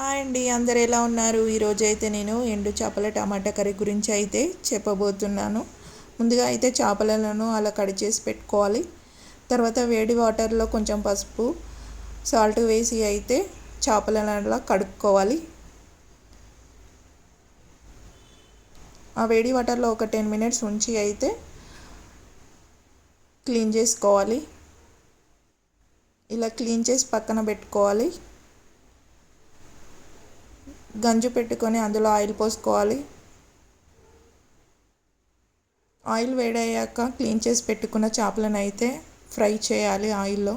Hi అండి అందరు ఎలా ఉన్నారు? ఈరోజు అయితే నేను ఎండు చేపల టమాటా కర్రీ గురించి అయితే చెప్పబోతున్నాను. ముందుగా అయితే చేపలను అలా కట్ చేసి పెట్టుకోవాలి. తర్వాత వేడి వాటర్లో కొంచెం పసుపు సాల్ట్ వేసి అయితే చేపలను అలా కడుక్కోవాలి. ఆ వేడి వాటర్లో ఒక టెన్ మినిట్స్ ఉంచి అయితే క్లీన్ చేసుకోవాలి. ఇలా క్లీన్ చేసి పక్కన పెట్టుకోవాలి. గంజు పెట్టుకొని అందులో ఆయిల్ పోసుకోవాలి. ఆయిల్ వేడయ్యాక క్లీన్ చేసి పెట్టుకున్న చేపలను అయితే ఫ్రై చేయాలి ఆయిల్లో.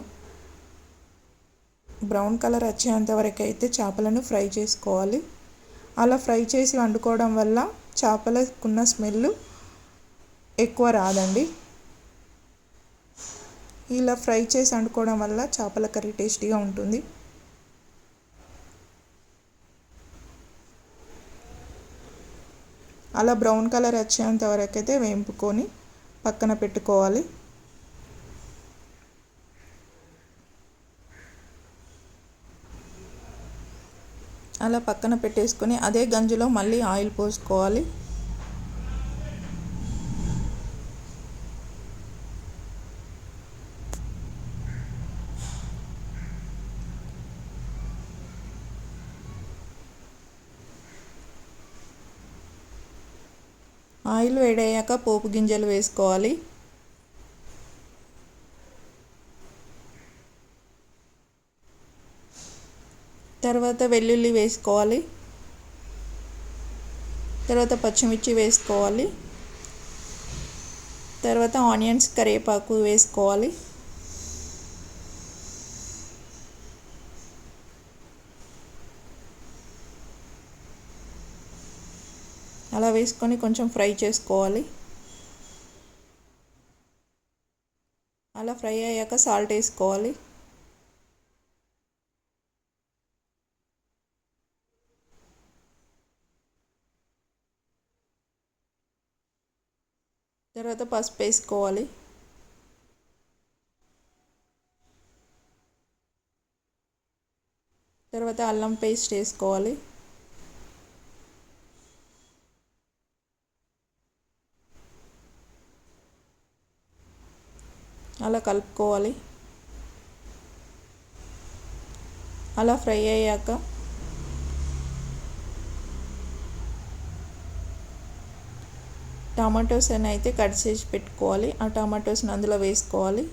బ్రౌన్ కలర్ వచ్చేంత వరకు అయితే చేపలను ఫ్రై చేసుకోవాలి. అలా ఫ్రై చేసి వండుకోవడం వల్ల చేపలకున్న స్మెల్ ఎక్కువ రాదండి. ఇలా ఫ్రై చేసి వండుకోవడం వల్ల చేపల కర్రీ టేస్టీగా ఉంటుంది. అలా బ్రౌన్ కలర్ వచ్చేంత వరకు అయితే వేంపుకొని పక్కన పెట్టుకోవాలి. అలా పక్కన పెట్టేసుకొని అదే గంజులో మళ్ళీ ఆయిల్ పోసుకోవాలి. ఆయిల్ వేడయ్యాక పోపు గింజలు వేసుకోవాలి. తర్వాత వెల్లుల్లి వేసుకోవాలి. తర్వాత పచ్చిమిర్చి వేసుకోవాలి. తర్వాత ఆనియన్స్ కరివేపాకు వేసుకోవాలి. అలా వేసుకొని కొంచెం ఫ్రై చేసుకోవాలి. అలా ఫ్రై అయ్యాక సాల్ట్ వేసుకోవాలి. తర్వాత పసుపు వేసుకోవాలి. తర్వాత అల్లం పేస్ట్ వేసుకోవాలి. అలా కలుపుకోవాలి. అలా ఫ్రై అయ్యాక టమాటోస్ అని అయితే కట్ చేసి పెట్టుకోవాలి. ఆ టమాటోస్ని అందులో వేసుకోవాలి.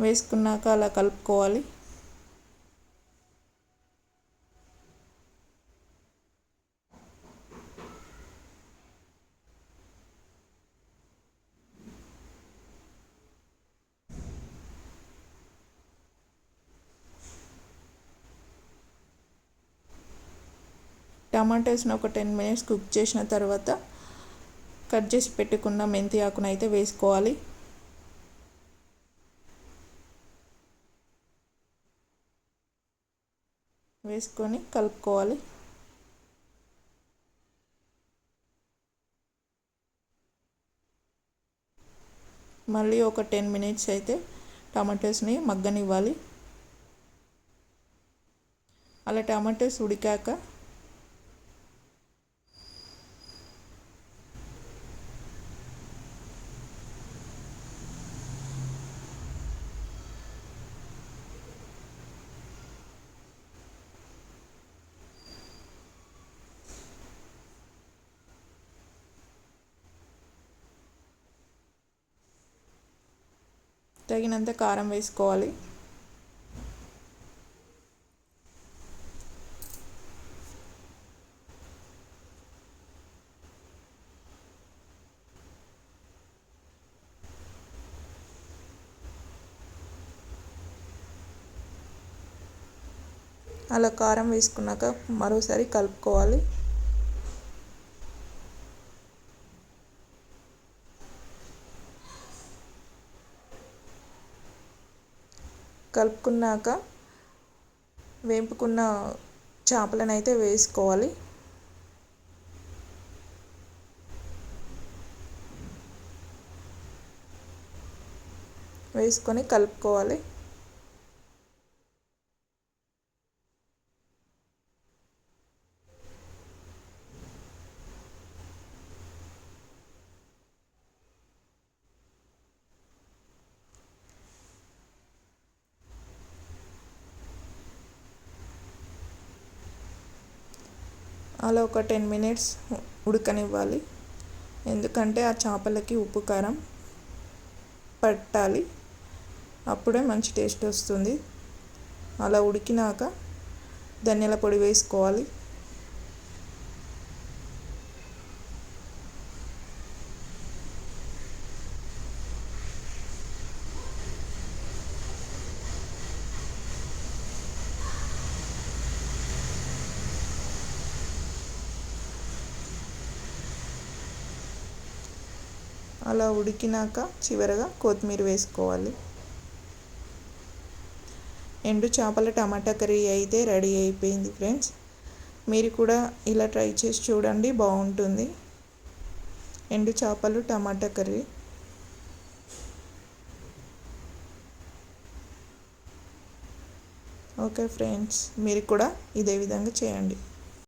వేసుకున్నాక అలా కలుపుకోవాలి. టమాటాస్ని ఒక టెన్ మినిట్స్ కుక్ చేసిన తర్వాత కట్ చేసి పెట్టుకున్న మెంతి ఆకును అయితే వేసుకోవాలి. వేసుకొని కలుపుకోవాలి. మళ్ళీ ఒక టెన్ మినిట్స్ అయితే టమాటోస్ని మగ్గనివ్వాలి. అలా టమాటోస్ ఉడికాక తగినంత కారం వేసుకోవాలి. అలా కారం వేసుకున్నాక మరోసారి కలుపుకోవాలి. కలుపుకున్నాక వేపుకున్న చేపలను అయితే వేసుకోవాలి. వేసుకొని కలుపుకోవాలి. అలా ఒక టెన్ మినిట్స్ ఉడకనివ్వాలి. ఎందుకంటే ఆ చేపలకి ఉప్పు కారం పట్టాలి. అప్పుడే మంచి టేస్ట్ వస్తుంది. అలా ఉడికినాక ధనియాల పొడి వేసుకోవాలి. అలా ఉడికినాక చివరగా కొత్తిమీర వేసుకోవాలి. ఎండు చేపల టమాటా కర్రీ అయితే రెడీ అయిపోయింది ఫ్రెండ్స్. మీరు కూడా ఇలా ట్రై చేసి చూడండి బాగుంటుంది. ఎండు చేపలు టమాటా కర్రీ. ఓకే ఫ్రెండ్స్ మీరు కూడా ఇదే విధంగా చేయండి.